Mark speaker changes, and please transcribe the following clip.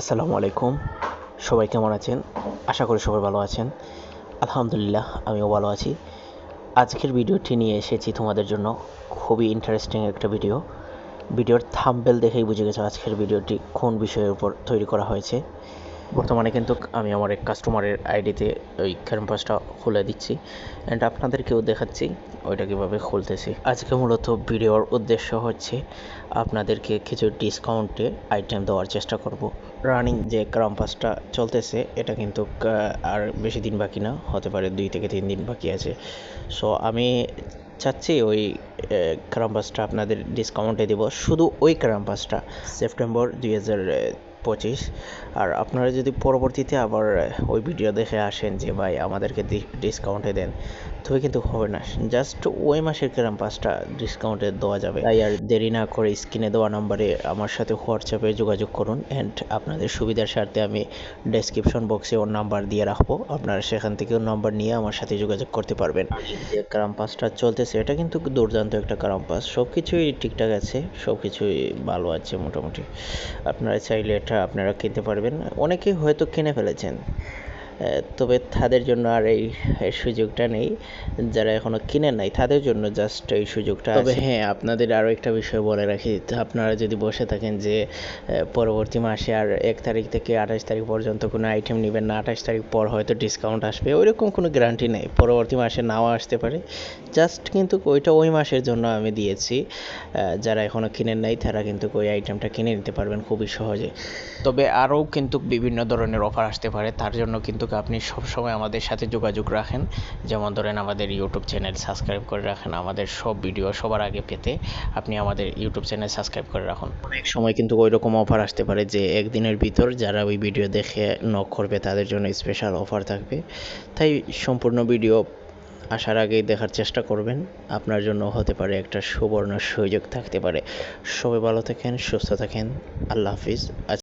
Speaker 1: আসসালামু আলাইকুম। সবাই কেমন আছেন? আশা করি সবাই ভালো আছেন। আলহামদুলিল্লাহ, আমিও ভালো আছি। আজকের ভিডিওটি নিয়ে এসেছি তোমাদের জন্য খুবই ইন্টারেস্টিং একটা ভিডিও ভিডিওর থাম্বেল দেখেই বুঝে গেছো আজকের ভিডিওটি কোন বিষয়ের উপর তৈরি করা হয়েছে। বর্তমানে কিন্তু আমি আমার এক কাস্টমারের আইডিতে ওই ক্যাম্পাসটা খুলে দিচ্ছি অ্যান্ড আপনাদেরকেও দেখাচ্ছি ওইটা কীভাবে খুলতেছি। আজকে মূলত ভিডিওর উদ্দেশ্য হচ্ছে আপনাদেরকে কিছু ডিসকাউন্টে আইটেম দেওয়ার চেষ্টা করব। রানিং যে ক্যাম্পাসটা চলতেছে, এটা কিন্তু আর বেশি দিন বাকি না, হতে পারে দুই থেকে তিন দিন বাকি আছে। সো আমি চাচ্ছি ওই ক্যাম্পাসটা আপনাদের ডিসকাউন্টে দেব। শুধু ওই ক্যাম্পাসটা সেপ্টেম্বর দুই হাজার পঁচিশ। আর আপনারা যদি পরবর্তীতে আবার ওই ভিডিও দেখে আসেন যে, ভাই, আমাদেরকে ডিসকাউন্টে দেন, তবে কিন্তু হবে না। জাস্ট ওই মাসের ক্যাম্পাসটা ডিসকাউন্টে দেওয়া যাবে। তাই আর দেরি না করে স্ক্রিনে দেওয়া নাম্বারে আমার সাথে হোয়াটসঅ্যাপে যোগাযোগ করুন। অ্যান্ড আপনাদের সুবিধার স্বার্থে আমি ডেসক্রিপশন বক্সে ওর নাম্বার দিয়ে রাখব। আপনারা সেখান থেকে ওর নাম্বার নিয়ে আমার সাথে যোগাযোগ করতে পারবেন। যে ক্যাম্পাসটা চলতেছে, এটা কিন্তু দুর্দান্ত একটা ক্যাম্পাস সব কিছুই ঠিকঠাক আছে সব কিছুই ভালো আছে মোটামুটি। আপনারা চাইলে আপনারা খেতে পারবেন। অনেকেই হয়তো কিনে ফেলেছেন। তবে তাদের জন্য আর এই সুযোগটা নেই যারা এখনও কিনে নাই তাদের জন্য জাস্ট এই সুযোগটা তবে হ্যাঁ আপনাদের আরও একটা বিষয় বলে রাখি আপনারা যদি বসে থাকেন যে পরবর্তী মাসে আর এক তারিখ থেকে আঠাশ তারিখ পর্যন্ত কোনো আইটেম নেবেন না আঠাশ তারিখ পর হয়তো ডিসকাউন্ট আসবে ওইরকম কোনো গ্যারান্টি নেই পরবর্তী মাসে নাও আসতে পারে। জাস্ট কিন্তু ওইটা ওই মাসের জন্য আমি দিয়েছি যারা এখনও কিনেন নাই তারা কিন্তু ওই আইটেমটা কিনে নিতে পারবেন খুবই সহজে। তবে আরও কিন্তু বিভিন্ন ধরনের অফার আসতে পারে তার জন্য কিন্তু আপনি সবসময় আমাদের সাথে যোগাযোগ রাখেন। যেমন ধরেন আমাদের ইউটিউব চ্যানেল সাবস্ক্রাইব করে রাখেন, আমাদের সব ভিডিও সবার আগে পেতে আপনি আমাদের ইউটিউব চ্যানেল সাবস্ক্রাইব করে রাখুন। অনেক সময় কিন্তু ওই রকম অফার আসতে পারে যে, একদিনের ভিতর যারা ওই ভিডিও দেখে নক করবে, তাদের জন্য স্পেশাল অফার থাকবে। তাই সম্পূর্ণ ভিডিও আসার আগেই দেখার চেষ্টা করবেন। আপনার জন্য হতে পারে একটা সুবর্ণ সুযোগ থাকতে পারে। সবাই ভালো থাকেন, সুস্থ থাকেন। আল্লাহ হাফিজ।